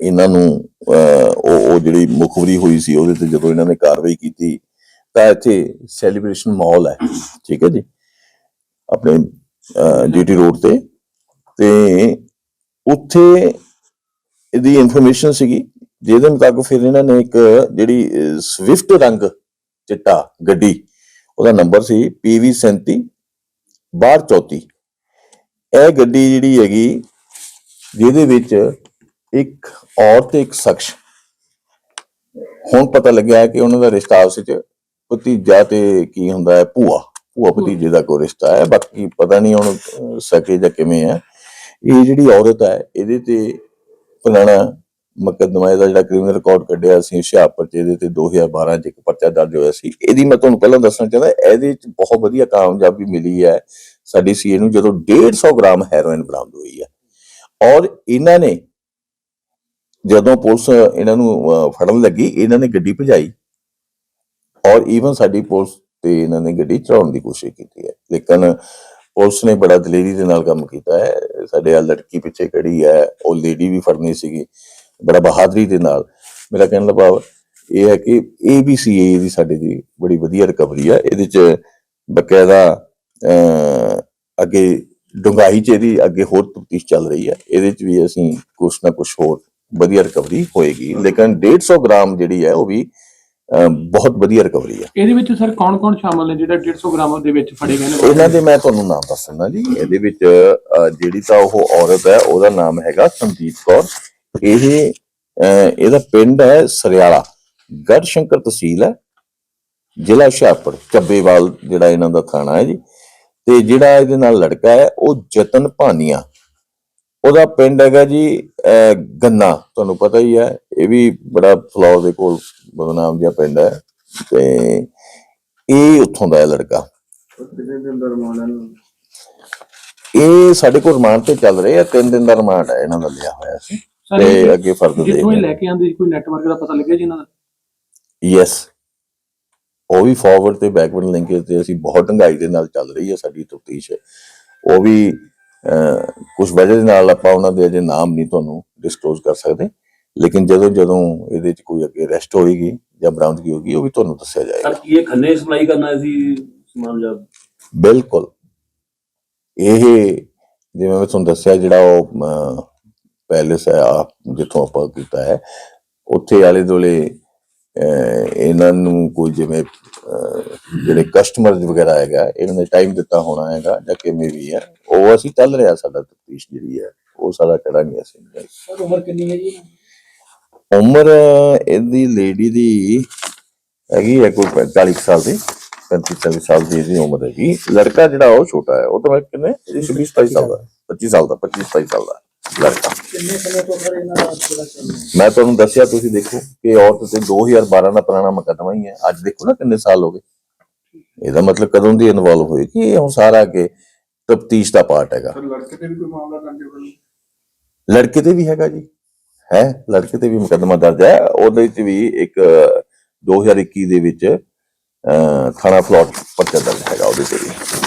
ਇਹਨਾਂ ਨੂੰ ਅਹ, ਉਹ ਉਹ ਜਿਹੜੀ ਮੁਖਬਰੀ ਹੋਈ ਸੀ ਉਹਦੇ ਤੇ ਜਦੋਂ ਇਹਨਾਂ ਨੇ ਕਾਰਵਾਈ ਕੀਤੀ ਤਾਂ ਇੱਥੇ ਸੈਲੀਬ੍ਰੇਸ਼ਨ ਮਾਲ ਹੈ ਠੀਕ ਹੈ ਜੀ। ਆਪਣੇ ਜੀਟੀ ਰੋਡ ਤੇ। ਤੇ ਉੱਥੇ ਇਹਦੀ ਇਨਫੋਰਮੇਸ਼ਨ ਸੀਗੀ ਜਿਹਦੇ ਮੁਤਾਬਕ ਫਿਰ ਇਹਨਾਂ ਨੇ ਇੱਕ ਜਿਹੜੀ ਸਵਿਫਟ ਰੰਗ ਚਿੱਟਾ ਗੱਡੀ ਉਹਦਾ ਨੰਬਰ ਸੀ PV 37 3234 ਇਹ ਗੱਡੀ ਜਿਹੜੀ ਹੈਗੀ ਜਿਹਦੇ ਵਿੱਚ ਇੱਕ ਔਰਤ ਤੇ ਇੱਕ ਸ਼ਖਸ। ਹੁਣ ਪਤਾ ਲੱਗਿਆ ਕਿ ਉਹਨਾਂ ਦਾ ਰਿਸ਼ਤਾ ਆਪਸ ਵਿੱਚ ਭਤੀਜਾ ਤੇ ਕੀ ਹੁੰਦਾ ਹੈ ਭੂਆ। ਭੂਆ ਭਤੀਜੇ ਦਾ ਕੋਈ ਰਿਸ਼ਤਾ ਹੈ ਬਾਕੀ ਪਤਾ ਨਹੀਂ ਹੁਣ ਸਕੇ ਜਾਂ ਕਿਵੇਂ ਹੈ। ਇਹ ਜਿਹੜੀ ਔਰਤ ਹੈ ਇਹਦੇ ਤੇ ਪੁਰਾਣਾ ਮੁਕੱਦਮਾ ਇਹਦਾ ਜਿਹੜਾ ਕ੍ਰਿਮੀਨਲ ਰਿਕਾਰਡ ਕੱਢਿਆ ਸੀ ਹੁਸ਼ਿਆਰਪੁਰ ਚ ਇਹਦੇ ਤੇ 2012 ਚ ਇੱਕ ਪਰਚਾ ਦਰਜ ਹੋਇਆ ਸੀ। ਇਹਦੀ ਮੈਂ ਤੁਹਾਨੂੰ ਪਹਿਲਾਂ ਦੱਸਣਾ ਚਾਹੁੰਦਾ ਇਹਦੇ ਚ ਬਹੁਤ ਵਧੀਆ ਕਾਮਯਾਬੀ ਮਿਲੀ ਹੈ ਸਾਡੀ ਸੀਏ ਨੂੰ ਜਦੋਂ 150 ਗ੍ਰਾਮ ਹੈਰੋਇਨ ਬਰਾਮਦ ਹੋਈ ਹੈ। ਔਰ ਇਹਨਾਂ ਨੇ ਜਦੋਂ ਪੁਲਿਸ ਇਹਨਾਂ ਨੂੰ ਫੜਨ ਲੱਗੀ ਇਹਨਾਂ ਨੇ ਗੱਡੀ ਭਜਾਈ। ਔਰ ਈਵਨ ਸਾਡੀ ਪੁਲਿਸ ਤੇ ਇਹਨਾਂ ਨੇ ਗੱਡੀ ਚੜਾਉਣ ਦੀ ਕੋਸ਼ਿਸ਼ ਕੀਤੀ ਹੈ। ਲੇਕਿਨ ਪੁਲਿਸ ਨੇ ਬੜਾ ਦਲੇਰੀ ਦੇ ਨਾਲ ਕੰਮ ਕੀਤਾ ਹੈ। ਸਾਡੇ ਆ ਲੜਕੀ ਪਿੱਛੇ ਖੜੀ ਹੈ ਉਹ ਲੇਡੀ ਵੀ ਫੜਨੀ ਸੀਗੀ ਬੜਾ ਬਹਾਦਰੀ ਦੇ ਨਾਲ। ਮੇਰਾ ਕਹਿਣ ਦਾ ਭਾਵ ਇਹ ਹੈ ਕਿ ABCA ਦੀ ਸਾਡੇ ਦੀ ਬੜੀ ਵਧੀਆ ਰਿਕਵਰੀ ਹੈ। ਇਹਦੇ ਚ ਬਕਾਇਦਾ ਅਹ, ਅੱਗੇ ਡੁੰਗਾਈ ਚ ਇਹਦੀ ਅੱਗੇ ਹੋਰ ਤਫਤੀਸ਼ ਚੱਲ ਰਹੀ ਹੈ। ਇਹਦੇ ਚ ਵੀ ਅਸੀਂ ਕੁਛ ਨਾ ਕੁਛ ਹੋਰ ਵਧੀਆ ਰਿਕਵਰੀ ਹੋਏਗੀ ਲੇਕਿਨ 150 ਗ੍ਰਾਮ ਜਿਹੜੀ ਹੈ ਉਹ ਵੀ ਬਹੁਤ ਵਧੀਆ ਰਿਕਵਰੀ ਹੈ। ਇਹਦੇ ਵਿੱਚ ਸਰ ਕੌਣ ਕੌਣ ਸ਼ਾਮਲ ਨੇ ਜਿਹੜਾ 150 ਗ੍ਰਾਮ ਦੇ ਵਿੱਚ ਫੜੇ ਗਏ ਨੇ? ਇਹਨਾਂ ਦੇ ਮੈਂ ਤੁਹਾਨੂੰ ਨਾਮ ਦੱਸ ਦਿੰਦਾ ਜੀ। ਇਹਦੇ ਵਿੱਚ ਜਿਹੜੀ ਤਾਂ ਉਹ ਔਰਤ ਹੈ ਉਹਦਾ ਨਾਮ ਹੈਗਾ ਸੰਦੀਪ ਕੌਰ। ਇਹ ਇਹਦਾ ਪਿੰਡ ਹੈ ਸਰਿਆਲਾ। ਗੜਸ਼ੰਕਰ ਤਹਿਸੀਲ ਹੈ ਜ਼ਿਲ੍ਹਾ ਹੁਸ਼ਿਆਰਪੁਰ ਚੱਬੇਵਾਲ ਜਿਹੜਾ ਇਹਨਾਂ ਦਾ ਥਾਣਾ ਹੈ ਜੀ। ਤੇ ਜਿਹੜਾ ਇਹਦੇ ਨਾਲ ਲੜਕਾ ਹੈ ਉਹ ਜਤਨ ਭਾਨੀਆ। ਉਹਦਾ ਪਿੰਡ ਹੈਗਾ ਜੀ ਗੰਨਾ ਤੁਹਾਨੂੰ ਪਤਾ ਹੀ ਹੈ ਇਹ ਵੀ ਬੜਾ ਫਲੋਰ ਦੇ ਕੋਲ ਬਦਨਾਮ ਜਿਹਾ ਪਿੰਡ ਹੈ ਤੇ ਇਹ ਉੱਥੋਂ ਦਾ ਹੈ ਲੜਕਾ। ਇਹ ਸਾਡੇ ਕੋਲ ਰਿਮਾਂਡ ਤੇ ਚੱਲ ਰਹੇ ਆ ਤਿੰਨ ਦਿਨ ਦਾ ਰਿਮਾਂਡ ਹੈ ਇਹਨਾਂ ਦਾ ਲਿਆ ਹੋਇਆ ਸੀ ਤੇ ਅੱਗੇ ਫਰਦਰ ਜਿੱਥੋਂ ਇਹ ਦੇਖਦੇ ਲੈ ਕੇ ਆਂਦੇ ਕੋਈ ਨੈਟਵਰਕ ਦਾ ਪਤਾ ਲੱਗਿਆ ਜੀ ਇਹਨਾਂ ਦਾ? ਯੈਸ ਉਹ ਵੀ ਫਾਰਵਰਡ ਤੇ ਬੈਕਵਰਡ ਲਿੰਕੇਜ ਤੇ ਅਸੀਂ ਬਹੁਤ ਢੰਗਾਈ ਦੇ ਨਾਲ ਚੱਲ ਰਹੀ ਹੈ ਸਾਡੀ ਤਫਤੀਸ਼। ਉਹ ਵੀ ਕੁਝ ਵਜ੍ਹਾ ਦੇ ਨਾਲ ਆਪਾਂ ਉਹਨਾਂ ਦੇ ਅਜੇ ਨਾਮ ਨਹੀਂ ਤੁਹਾਨੂੰ ਡਿਸਕਲੋਜ਼ ਕਰ ਸਕਦੇ ਲੇਕਿਨ ਜਦੋਂ ਜਦੋਂ ਇਹਦੇ ਚ ਕੋਈ ਅੱਗੇ ਅਰੈਸਟ ਹੋਏਗੀ ਜਾਂ ਬਰਾਮਦਗੀ ਹੋਗੀ ਉਹ ਵੀ ਤੁਹਾਨੂੰ ਦੱਸਿਆ ਜਾਏਗਾ। ਸਰ ਕੀ ਇਹ ਖੰਨੇ ਸਪਲਾਈ ਕਰਨਾ ਸੀ ਸਮਾਨ ਜਾਂ? ਬਿਲਕੁਲ। ਇਹ ਜਿਵੇਂ ਮੈਂ ਤੁਹਾਨੂੰ ਦੱਸਿਆ ਜਿਹੜਾ ਉਹ ਪੈਲੇਸ ਹੈ ਜਿੱਥੋਂ ਆਪਾਂ ਕੀਤਾ ਹੈ ਉੱਥੇ ਆਲੇ ਦੋਲੇ ਇਹਨਾਂ ਨੂੰ ਕੋਈ ਜਿਵੇਂ ਜਿਹੜੇ ਕਸਟਮਰਸ ਵਗੈਰਾ ਹੈਗਾ ਇਹਨਾਂ ਨੇ ਟਾਈਮ ਦਿੱਤਾ ਹੋਣਾ ਹੈਗਾ ਜਾਂ ਕਿਵੇਂ ਵੀ ਹੈ ਉਹ ਅਸੀਂ ਚੱਲ ਰਿਹਾ ਸਾਡਾ ਤਫਤੀਸ਼ ਜਿਹੜੀ ਹੈ ਉਹ ਸਾਰਾ ਕਰਾਂਗੇ ਅਸੀਂ। ਸਰ ਉਮਰ ਕਿੰਨੀ ਹੈ ਜੀ? ਉਮਰ ਇਹਦੀ ਲੇਡੀ ਦੀ ਹੈਗੀ ਹੈ ਕੋਈ 45 ਕੁ ਸਾਲ ਦੀ 35 40 ਸਾਲ ਦੀ ਇਹਦੀ ਉਮਰ ਹੈਗੀ। ਲੜਕਾ ਜਿਹੜਾ ਉਹ ਛੋਟਾ ਹੈ ਉਹ ਤਾਂ ਕਿੰਨੇ 26 27 ਸਾਲ ਦਾ 25 ਸਾਲ ਦਾ 25 27 ਸਾਲ ਦਾ। ਲੜਕਾ। ਕਿੰਨੇ ਸਮੇਂ ਤੋਂ ਸਰ ਇਹਨਾਂ ਦਾ ਜਿਹੜਾ ਚੱਲ ਰਿਹਾ? ਮੈਂ ਤੁਹਾਨੂੰ ਦੱਸਿਆ ਤੁਸੀਂ ਦੇਖੋ ਕਿ ਔਰਤ ਤੇ 2012 ਦਾ ਪੁਰਾਣਾ ਮੁਕੱਦਮਾ ਹੀ ਹੈ। ਅੱਜ ਦੇਖੋ ਨਾ ਕਿੰਨੇ ਸਾਲ ਹੋ ਗਏ। ਇਹਦਾ ਮਤਲਬ ਕਦੋਂ ਦੀ ਇਨਵੋਲਵ ਹੋਈ ਕਿ ਇਹ ਹੁਣ ਸਾਰਾ ਕਿ ਤਫਤੀਸ਼ ਦਾ ਪਾਰਟ ਹੈਗਾ। ਲੜਕੇ ਤੇ ਵੀ ਕੋਈ ਮਾਮਲਾ ਦਰਜ ਹੋਇਆ ਲੜਕੇ ਤੇ ਵੀ ਹੈਗਾ ਜੀ। ਹੈ ਲੜਕੇ ਤੇ ਵੀ ਮੁਕੱਦਮਾ ਦਰਜ ਹੈ। ਉਹਦੇ ਵਿੱਚ ਵੀ ਇੱਕ ਅਹ, 2021 ਦੇ ਵਿੱਚ ਅਹ, ਥਾਣਾ ਫਲੋਟ ਪਰਚਾ ਦਰਜ ਹੈਗਾ ਉਹਦੇ ਤੇ ਵੀ।